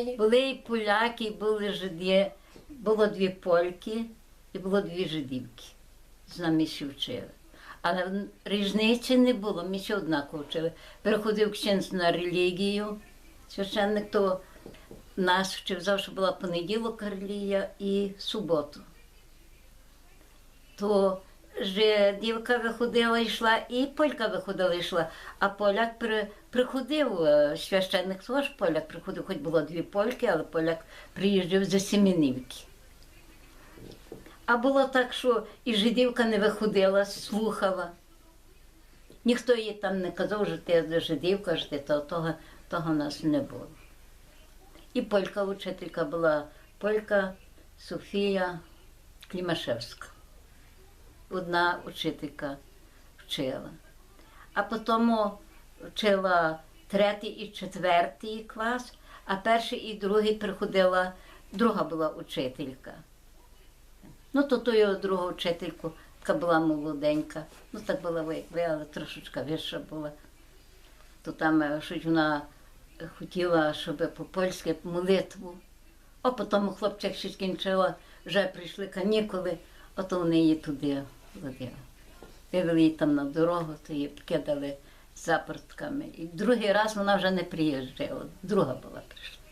Були і поляки, і були жиди, було дві польки і було дві жидівки. З нами ще вчили. Але різниці не було, ми ще однаково вчили. Переходив ксенз на релігію, священник, то нас вчив завжди була понеділок релігія і суботу. То же дівка виходила йшла, і полька виходила йшла. А поляк при, приходив, е, священник теж поляк приходив, хоч було дві польки, але поляк приїжджав за Семенівки. А було так, що і жидівка не виходила, слухала. Ніхто їй там не казав, що ти жидівка, що ти то, того, того нас не було. І полька учителька була полька Софія Клімашевська. Одна учителька вчила. А потім вчила третій і четвертий клас, а перший і другий приходила, друга була учителька. Ну, то тою другу вчительку, така була молоденька. Ну, так була ви, але трошечка вища була. То там е, щось вона хотіла, щоб по-польськи молитву. А потім хлопчик ще скінчила, вже прийшли канікули, а то вони її туди Вивели її там на дорогу, то її кидали запортками. І другий раз вона вже не приїжджала, друга була прийшла.